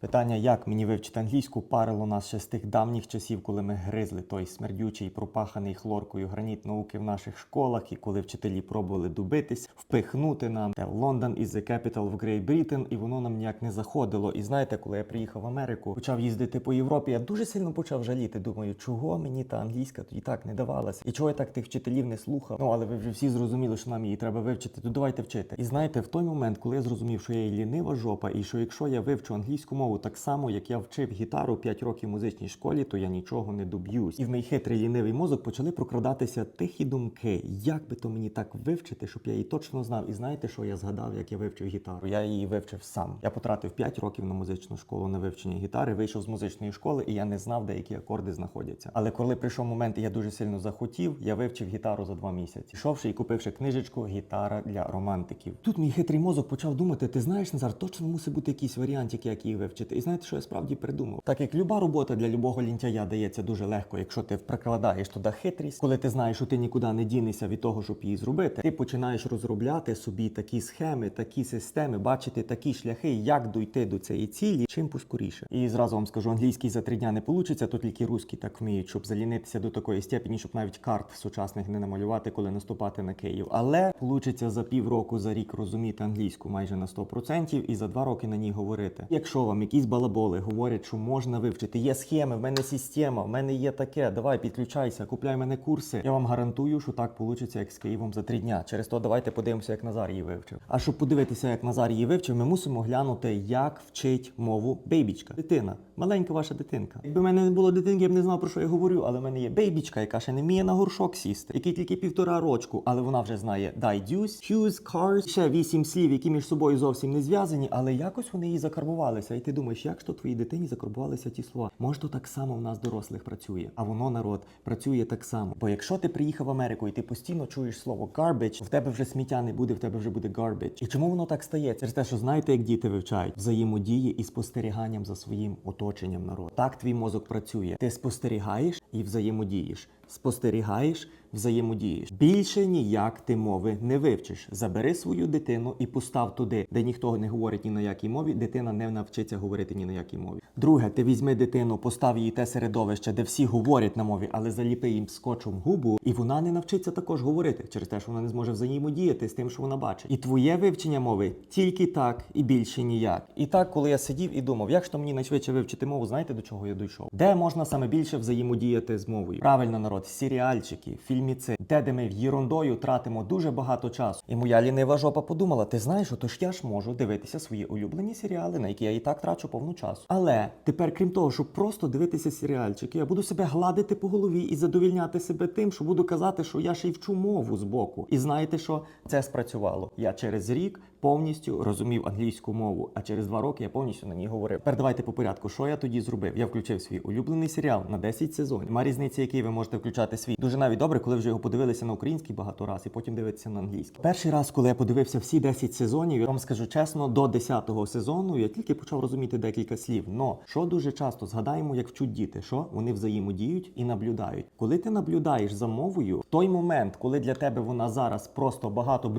Питання, як мені вивчити англійську, парило нас ще з тих давніх часів, коли ми гризли той смердючий, пропаханий хлоркою граніт науки в наших школах, і коли вчителі пробували добитись, впихнути нам те Лондон is the capital of Great Britain, і воно нам ніяк не заходило. І знаєте, коли я приїхав в Америку, почав їздити по Європі, я дуже сильно почав жаліти. Думаю, чого мені та англійська тоді так не давалася, і чого я так тих вчителів не слухав. Ну але ви вже всі зрозуміли, що нам її треба вивчити. То давайте вчити. І знаєте, в той момент, коли я зрозумів, що я і лінива жопа, і що якщо я вивчу англійську мову так само, як я вчив гітару 5 років в музичній школі, то я нічого не доб'юсь. І в мій хитрий лінивий мозок почали прокрадатися тихі думки. Як би то мені так вивчити, щоб я її точно знав. І знаєте, що я згадав, як я вивчив гітару? Я її вивчив сам. Я потратив 5 років на музичну школу на вивчення гітари, вийшов з музичної школи, і я не знав, де які акорди знаходяться. Але коли прийшов момент, і я дуже сильно захотів, я вивчив гітару за два місяці. Пішовши і купивши книжечку Гітара для романтиків. Тут мій хитрий мозок почав думати: ти знаєш, Назар, точно мусить бути якийсь варіантик, як її вивчити. І знаєте, що я справді придумав? Так як люба робота для любого лінтяя дається дуже легко, якщо ти прикладаєш туди хитрість, коли ти знаєш, що ти нікуди не дінешся від того, щоб її зробити, ти починаєш розробляти собі такі схеми, такі системи, бачити такі шляхи, як дойти до цієї цілі, чим поскоріше. І зразу вам скажу, англійський за три дня не получиться, то тільки русський так вміють, щоб залінитися до такої степені, щоб навіть карт сучасних не намалювати, коли наступати на Київ. Але получиться за півроку, за рік розуміти англійську майже на 100% і за два роки на ній говорити. Якщо вам якісь балаболи говорять, що можна вивчити, є схеми, в мене система, в мене є таке. Давай підключайся, купляй мене курси. Я вам гарантую, що так получиться, як з Києвом за три дня. Через то давайте подивимося, як Назар її вивчив. А щоб подивитися, як Назар її вивчив, ми мусимо глянути, як вчить мову бейбічка. Дитина, маленька ваша дитинка. Якби в мене не було дитинки, я б не знав про що я говорю, але в мене є бейбічка, яка ще не вміє на горшок сісти, який тільки півтора рочку, але вона вже знає дай дюсь, shoes, cars, ще вісім слів, які між собою зовсім не зв'язані, але якось вони їй закарбувалися. І ти думаєш, як ж твоїй дитині закарбувалися ті слова? Може, то так само в нас дорослих працює, а воно народ працює так само. Бо якщо ти приїхав в Америку і ти постійно чуєш слово garbage, в тебе вже сміття не буде, в тебе вже буде garbage. І чому воно так стає? Через те, що знаєте, як діти вивчають взаємодії і спостеріганням за своїм оточенням народ. Так твій мозок працює. Ти спостерігаєш і взаємодієш. Спостерігаєш, взаємодієш. Більше ніяк ти мови не вивчиш. Забери свою дитину і постав туди, де ніхто не говорить ні на якій мові, дитина не навчиться говорити ні на якій мові. Друге, ти візьми дитину, постав її те середовище, де всі говорять на мові, але заліпи їм скотчем губу, і вона не навчиться також говорити через те, що вона не зможе взаємодіяти з тим, що вона бачить. І твоє вивчення мови тільки так і більше ніяк. І так, коли я сидів і думав, як ж то мені найшвидше вивчити мову, знаєте до чого я дійшов? Де можна саме більше взаємодіяти з мовою? Правильно, народ, серіальчики, фільміці, де де ми єрундою тратимо дуже багато часу. І моя лінива жопа подумала: ти знаєш, отож я ж можу дивитися свої улюблені серіали, на які я і так трачу повну часу. Але тепер, крім того, щоб просто дивитися серіальчики, я буду себе гладити по голові і задовільняти себе тим, що буду казати, що я ще й вчу мову з боку. І знаєте що? Це спрацювало. Я через рік повністю розумів англійську мову, а через два роки я повністю на ній говорив. Тепер давайте по порядку. Що я тоді зробив? Я включив свій улюблений серіал на 10 сезонів. Нема різниці, який ви можете включати свій. Дуже навіть добре, коли вже його подивилися на український багато раз і потім дивитися на англійський. Перший раз, коли я подивився всі 10 сезонів, я вам скажу чесно, до 10-го сезону я тільки почав розуміти декілька слів. Но що дуже часто згадаємо, як вчуть діти, що вони взаємодіють і наблюдають. Коли ти наблюдаєш за мовою, в той момент, коли для тебе вона зараз просто багато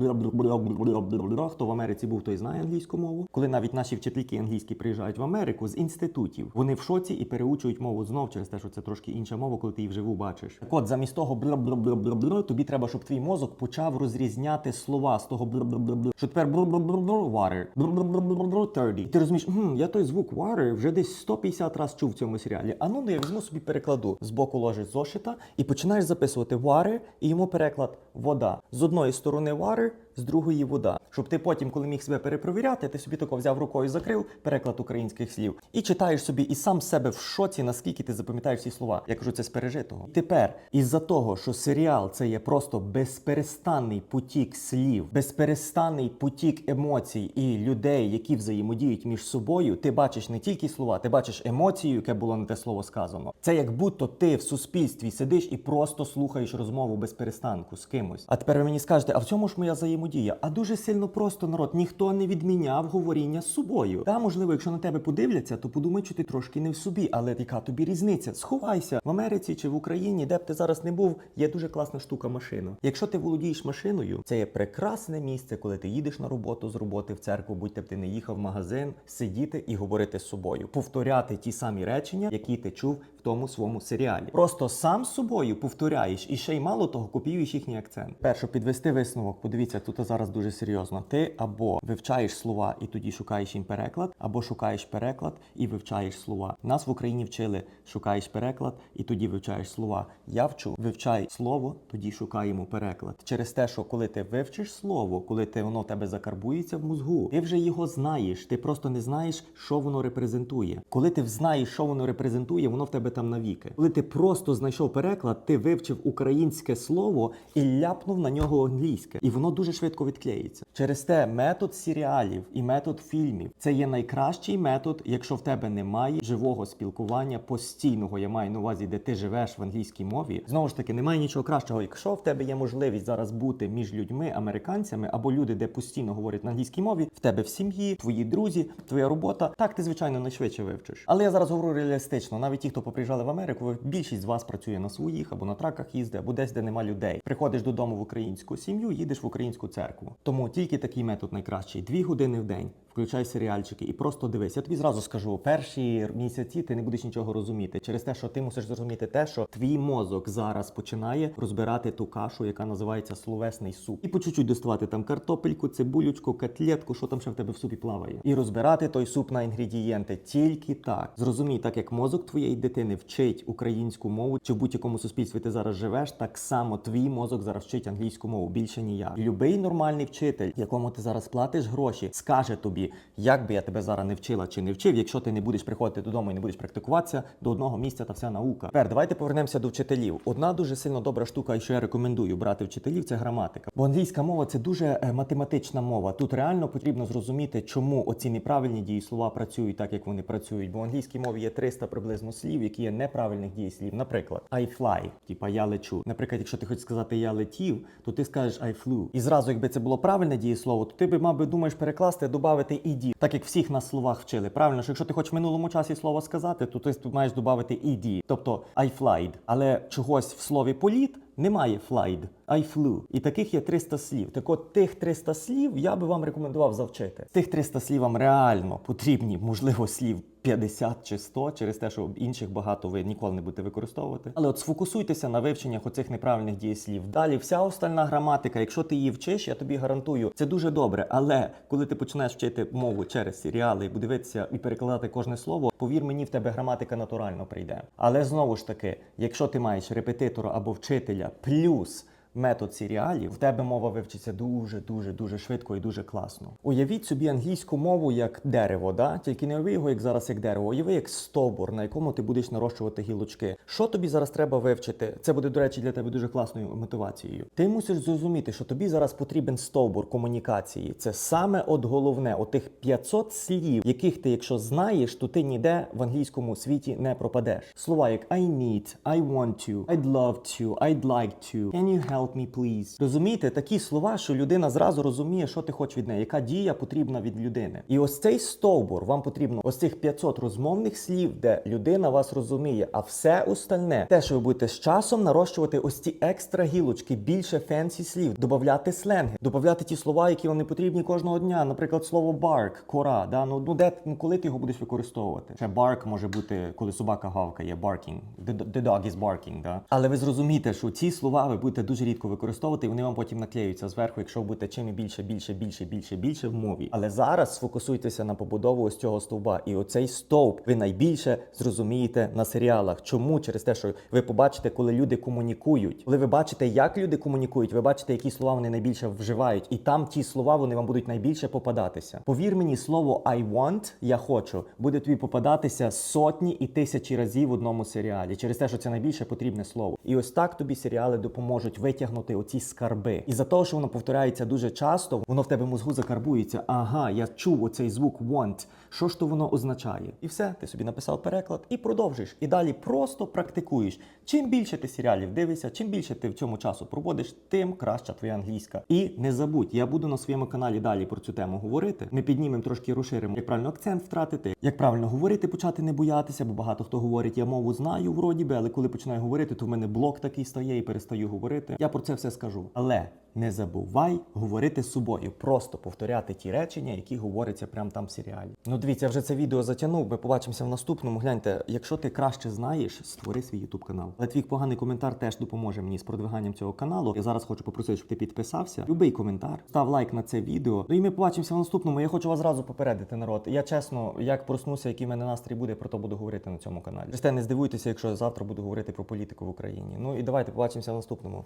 хто Америці був, той знає англійську мову. Коли навіть наші вчительки англійські приїжджають в Америку з інститутів, вони в шоці і переучують мову знов через те, що це трошки інша мова, коли ти її вживу бачиш. Так от замість того бля-бля-бля-бля-бля, тобі треба, щоб твій мозок почав розрізняти слова з того бля-бля-бля-бля, що тепер water, бля-бля-бля-бля, 30. І ти розумієш, хм, я той звук water вже десь 150 разів чув в цьому серіалі. А ну, ну я візьму собі перекладу. Збоку ложиш зошита і починаєш записувати water, і йому переклад вода. З одної сторони water, з другої вода. Щоб ти потім, коли міг себе перепровіряти, ти собі тако взяв рукою закрив переклад українських слів і читаєш собі і сам себе в шоці, наскільки ти запам'ятаєш ці слова. Я кажу, це з пережитого. Тепер, із-за того, що серіал це є просто безперестанний потік слів, безперестанний потік емоцій і людей, які взаємодіють між собою, ти бачиш не тільки слова, ти бачиш емоцію, яке було на те слово сказано. Це як будто ти в суспільстві сидиш і просто слухаєш розмову без перестанку з кимось. А тепер ви мені скажете, а в цьому ж моя взаємодія? Взаємодія? А дуже сильно просто народ. Ніхто не відміняв говоріння з собою. Та можливо, якщо на тебе подивляться, то подумай, що ти трошки не в собі. Але яка тобі різниця? Сховайся в Америці чи в Україні, де б ти зараз не був. Є дуже класна штука машина. Якщо ти володієш машиною, це є прекрасне місце, коли ти їдеш на роботу з роботи в церкву, будь-те б ти не їхав в магазин, сидіти і говорити з собою, повторяти ті самі речення, які ти чув в тому своєму серіалі. Просто сам з собою повторяєш і ще й мало того, копіюєш їхній акцент. Перше, підвести висновок. Подивіться, тут зараз дуже серйозно. Ти або вивчаєш слова і тоді шукаєш їм переклад, або шукаєш переклад і вивчаєш слова. Нас в Україні вчили шукаєш переклад і тоді вивчаєш слова. Я вчу вивчай слово, тоді шукаємо переклад. Через те, що коли ти вивчиш слово, коли ти воно тебе закарбується в мозгу, ти вже його знаєш. Ти просто не знаєш, що воно репрезентує. Коли ти знаєш, що воно репрезентує, воно в тебе там навіки. Коли ти просто знайшов переклад, ти вивчив українське слово і ляпнув на нього англійське, і воно дуже швидко відклеїться. Через те метод серіалів і метод фільмів це є найкращий метод, якщо в тебе немає живого спілкування постійного. Я маю на увазі, де ти живеш в англійській мові. Знову ж таки, немає нічого кращого. Якщо в тебе є можливість зараз бути між людьми, американцями або люди, де постійно говорять на англійській мові, в тебе в сім'ї, твої друзі, твоя робота, так ти звичайно найшвидше вивчиш. Але я зараз говорю реалістично. Навіть ті, хто поприїжджали в Америку, більшість з вас працює на своїх або на траках їздить, або десь, де нема людей. Приходиш додому в українську сім'ю, їдеш в українську церкву. Тому тільки такий метод найкращий. Дві години в день. Включай серіальчики і просто дивись. Я тобі зразу скажу, перші місяці ти не будеш нічого розуміти через те, що ти мусиш зрозуміти те, що твій мозок зараз починає розбирати ту кашу, яка називається словесний суп, і по чуть-чуть доставати там картопельку, цибулючку, котлетку, що там ще в тебе в супі плаває, і розбирати той суп на інгредієнти. Тільки так зрозумій, так як мозок твоєї дитини вчить українську мову, чи в будь-якому суспільстві ти зараз живеш, так само твій мозок зараз вчить англійську мову. Більше ніяк. Любий нормальний вчитель, якому ти зараз платиш гроші, скаже тобі, як би я тебе зараз не вчила чи не вчив, якщо ти не будеш приходити додому і не будеш практикуватися до одного місця та вся наука. Тепер давайте повернемося до вчителів. Одна дуже сильно добра штука, що я рекомендую брати вчителів, це граматика. Бо англійська мова це дуже е, математична мова. Тут реально потрібно зрозуміти, чому оці неправильні дієслова працюють так, як вони працюють. Бо в англійській мові є 300 приблизно слів, які є неправильних дієслів. Наприклад, I fly, типа я лечу. Наприклад, якщо ти хочеш сказати я летів, то ти скажеш I flew. І зразу, якби це було правильне дієслово, то ти би, мабуть, думаєш перекласти, додати ді, так як всіх нас словах вчили. Правильно, що якщо ти хочеш в минулому часі слово сказати, то ти маєш додати ed, тобто I flied. Але чогось в слові політ немає flied, I flew. І таких є 300 слів. Так от тих 300 слів я би вам рекомендував завчити. Тих 300 слів вам реально потрібні, можливо, слів 50 чи 100, через те, що інших багато ви ніколи не будете використовувати. Але от сфокусуйтеся на вивченнях оцих неправильних дієслів. Далі вся остальна граматика, якщо ти її вчиш, я тобі гарантую, це дуже добре. Але коли ти почнеш вчити мову через серіали і дивитися і перекладати кожне слово, повір мені, в тебе граматика натурально прийде. Але знову ж таки, якщо ти маєш репетитора або вчителя плюс метод серіалів, в тебе мова вивчиться дуже, дуже, дуже швидко і дуже класно. Уявіть собі англійську мову як дерево, да? тільки не уяви його як зараз як дерево, уяви як стовбур, на якому ти будеш нарощувати гілочки. Що тобі зараз треба вивчити? Це буде, до речі, для тебе дуже класною мотивацією. Ти мусиш зрозуміти, що тобі зараз потрібен стовбур комунікації. Це саме от головне, отих 500 слів, яких ти, якщо знаєш, то ти ніде в англійському світі не пропадеш. Слова як I need, I want to, I'd love to, I'd like to, can you help me please. Розумієте, такі слова, що людина зразу розуміє, що ти хочеш від неї, яка дія потрібна від людини. І ось цей стовбур вам потрібно ось цих 500 розмовних слів, де людина вас розуміє, а все остальне, те, що ви будете з часом нарощувати ось ці екстра гілочки, більше фенсі слів, додати сленги, додати ті слова, які вам не потрібні кожного дня. Наприклад, слово bark, кора. Да? Ну, ну де ну, коли ти його будеш використовувати? Ще bark може бути, коли собака гавкає, barking. The, the dog is barking, да? Але ви зрозумієте, що ці слова ви будете дуже рідко використовувати, і вони вам потім наклеюються зверху, якщо ви будете чим більше, більше, більше, більше, більше в мові. Але зараз сфокусуйтеся на побудову ось цього стовба. І оцей стовп ви найбільше зрозумієте на серіалах. Чому? Через те, що ви побачите, коли люди комунікують. Коли ви бачите, як люди комунікують, ви бачите, які слова вони найбільше вживають, і там ті слова вони вам будуть найбільше попадатися. Повір мені, слово I want, я хочу, буде тобі попадатися сотні і тисячі разів в одному серіалі, через те, що це найбільше потрібне слово. І ось так тобі серіали допоможуть витягнути витягнути оці скарби. І за того, що воно повторяється дуже часто, воно в тебе в мозгу закарбується. Ага, я чув оцей звук want. Що ж то воно означає? І все, ти собі написав переклад і продовжиш. І далі просто практикуєш. Чим більше ти серіалів дивишся, чим більше ти в цьому часу проводиш, тим краща твоя англійська. І не забудь, я буду на своєму каналі далі про цю тему говорити. Ми піднімемо трошки розширимо, як правильно акцент втратити, як правильно говорити, почати не боятися, бо багато хто говорить, я мову знаю вроді би, але коли починаю говорити, то в мене блок такий стає і перестаю говорити. Я про це все скажу. Але не забувай говорити з собою, просто повторяти ті речення, які говоряться прямо там в серіалі. Ну дивіться, я вже це відео затягнув. Ми побачимося в наступному. Гляньте, якщо ти краще знаєш, створи свій YouTube канал. Але твій поганий коментар теж допоможе мені з продвиганням цього каналу. Я зараз хочу попросити, щоб ти підписався. Любий коментар, став лайк на це відео. Ну і ми побачимося в наступному. Я хочу вас зразу попередити, народ. Я чесно, як проснуся, який в мене настрій буде, про то буду говорити на цьому каналі. Те не здивуйтеся, якщо я завтра буду говорити про політику в Україні. Ну і давайте побачимося в наступному.